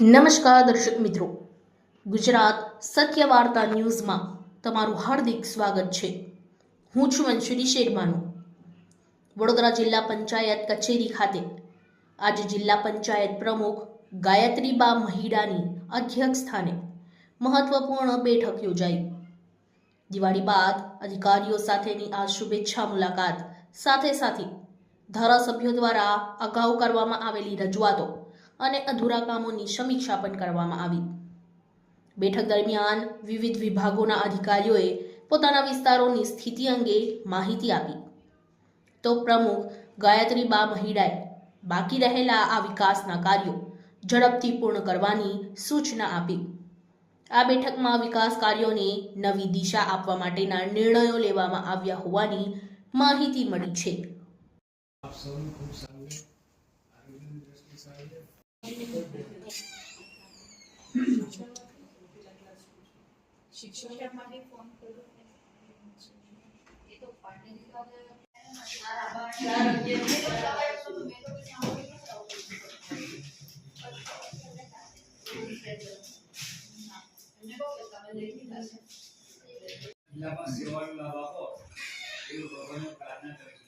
નમસ્કાર દર્શક મિત્રો. ગુજરાત સત્ય વાર્તા ન્યૂઝમાં તમારું હાર્દિક સ્વાગત છે. હું છું અંશુરી શેરમાનું. વડોદરા જિલ્લા પંચાયત કચેરી ખાતે આજે જિલ્લા પંચાયત પ્રમુખ ગાયત્રીબા મહિડાની અધ્યક્ષ સ્થાને મહત્વપૂર્ણ બેઠક યોજાઈ. દિવાળી બાદ અધિકારીઓ સાથેની આ શુભેચ્છા મુલાકાત સાથે સાથે ધારાસભ્યો દ્વારા અગાઉ કરવામાં આવેલી રજૂઆતો અને અધૂરા કામોની સમીક્ષા પણ કરવામાં આવી. બેઠક દરમિયાન વિવિધ વિભાગોના અધિકારીઓએ પોતાના વિસ્તારોની સ્થિતિ અંગે માહિતી આપી. તો પ્રમુખ ગાયત્રીબા મહિડાએ બાકી રહેલા આ વિકાસના કાર્યો ઝડપથી પૂર્ણ કરવાની સૂચના આપી. આ બેઠકમાં વિકાસ કાર્યોને નવી દિશા આપવા માટેના નિર્ણયો લેવામાં આવ્યા હોવાની માહિતી મળી છે. જિલ્લામાં સેવાનો લાભ આપો. એવું ભગવાનને પ્રાર્થના કરીશું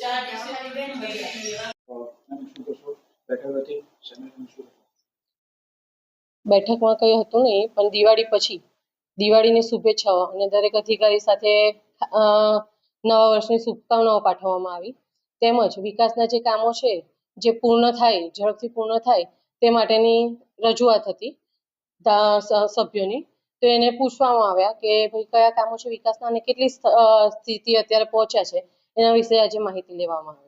ચાર અમારી બેન બેઠકમાં કયું હતું નહીં પણ દિવાળી પછી દિવાળીની શુભેચ્છાઓ અને દરેક અધિકારી સાથે અ, નવા વર્ષની શુભકામનાઓ પાઠવવામાં આવી. તેમજ વિકાસના જે કામો છે જે પૂર્ણ થાય ઝડપથી પૂર્ણ થાય તે માટેની રજૂઆત હતી સભ્યોની. તો એને પૂછવામાં આવ્યા કે ભાઈ કયા કામો છે વિકાસના અને કેટલી સ્થ- સ્થિતિ અત્યારે પહોંચ્યા છે. એના વિશે આજે માહિતી લેવામાં આવી.